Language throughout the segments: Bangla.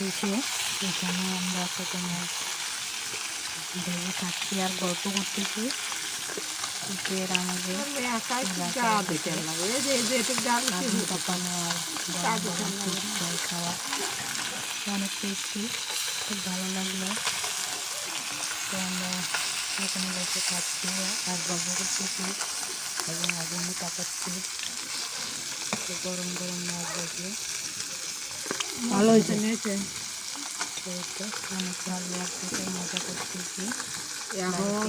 শেষে এখানে আমরা প্রথমে ভেবে থাকছি আর গল্প করতেছি। শীতের আমাদের খাওয়া অনেক টেস্টি খুব ভালো লাগল। তো আমরা এখানে বসে খাচ্ছি আর গল্প করতেছি। এবং আগুনে তাকাচ্ছি গরম গরম মাছ দেখে ভালো হয়েছে। নিয়েছে। মজা করতেছি। এখন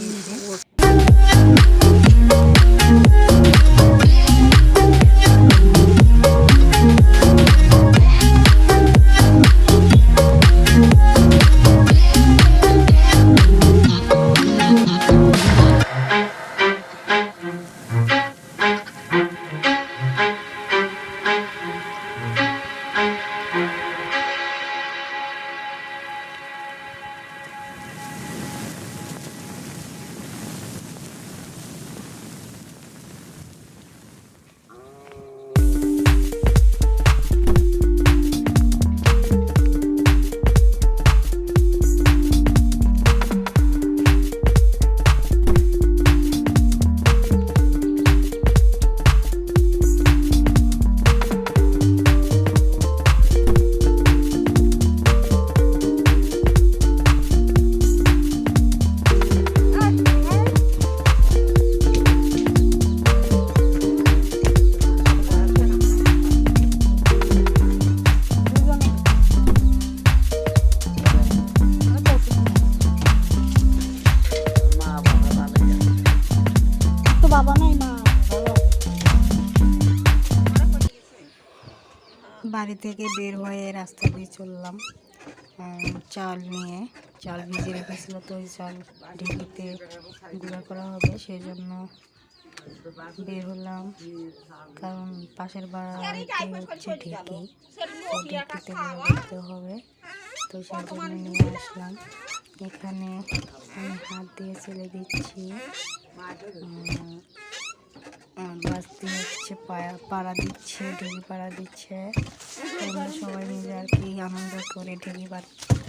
বাড়ি থেকে বের হয়ে রাস্তা দিয়ে চললাম চাল নিয়ে। চাল ভিজে রেখেছিল তো ওই চাল ঢেকিতে গুঁড়া করা হবে সেই জন্য বের হলাম। কারণ পাশের বাড়িতে হচ্ছে ঢেকি, তো ঢেকিতে হবে। তো সেই জন্য নিয়ে আসলাম। এখানে আমি হাত দিয়ে চেলে দিচ্ছি। হচ্ছে পাড়া দিচ্ছে, ঢেকি পাড়া দিচ্ছে। সবাই মিলে আর কি আনন্দ করে ঢেকি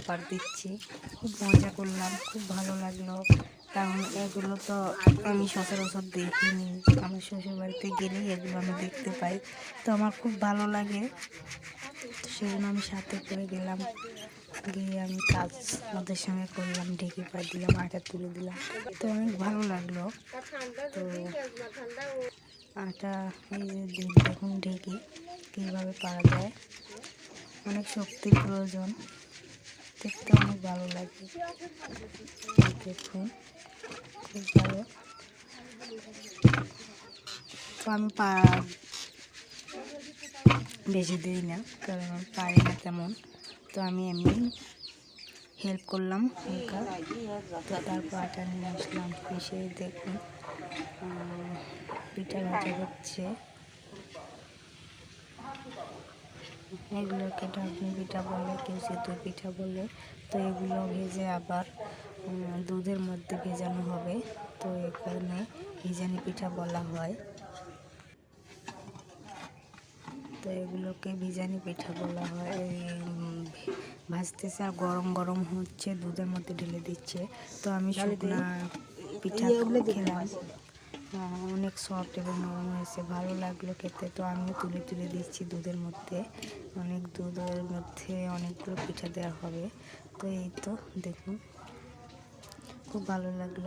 পাড় দিচ্ছি। খুব মজা করলাম, খুব ভালো লাগল। কারণ এগুলো তো আমি সচরাচর দেখিনি। আমার শ্বশুর বাড়িতে গেলেই এগুলো আমি দেখতে পাই। তো আমার খুব ভালো লাগে। তো সেই জন্য আমি সাথে করে গেলাম। গিয়ে আমি কাজ ওদের সঙ্গে করলাম, ঢেকে পাড় দিলাম, আটা তুলে দিলাম। তো অনেক ভালো লাগল। তো আটা এই যে দেখুন ঢেকে কীভাবে পারা যায়, অনেক শক্তির প্রয়োজন। দেখতে অনেক ভালো লাগে। দেখুন খুব ভালো। তো আমি পা বেশি দিই না, কারণ আমি পারি না তেমন। তো আমি এমনি হেল্প করলাম হালকা। তো তারপর আটা নিয়ে আসলাম, এসে দেখুন পিঠা ভাজা হচ্ছে। এগুলোকে ডাকনি পিঠা বলে কেউ সেতু পিঠা বলে। তো এগুলো ভেজে আবার দুধের মধ্যে ভেজানো হবে। তো এখানে ভিজানি পিঠা বলা হয়। তো এগুলোকে ভিজানি পিঠা বলা হয়। ভাজতেছে আর গরম গরম হচ্ছে দুধের মধ্যে ঢেলে দিচ্ছে। তো আমি শুকনা পিঠা খেলাম। অনেক সফট এবং নরম হয়েছে, ভালো লাগল খেতে। তো আমিও তুলে তুলে দিচ্ছি দুধের মধ্যে। অনেক দুধের মধ্যে অনেকগুলো পিঠা দেওয়া হবে। তো এই তো দেখুন, খুব ভালো লাগল।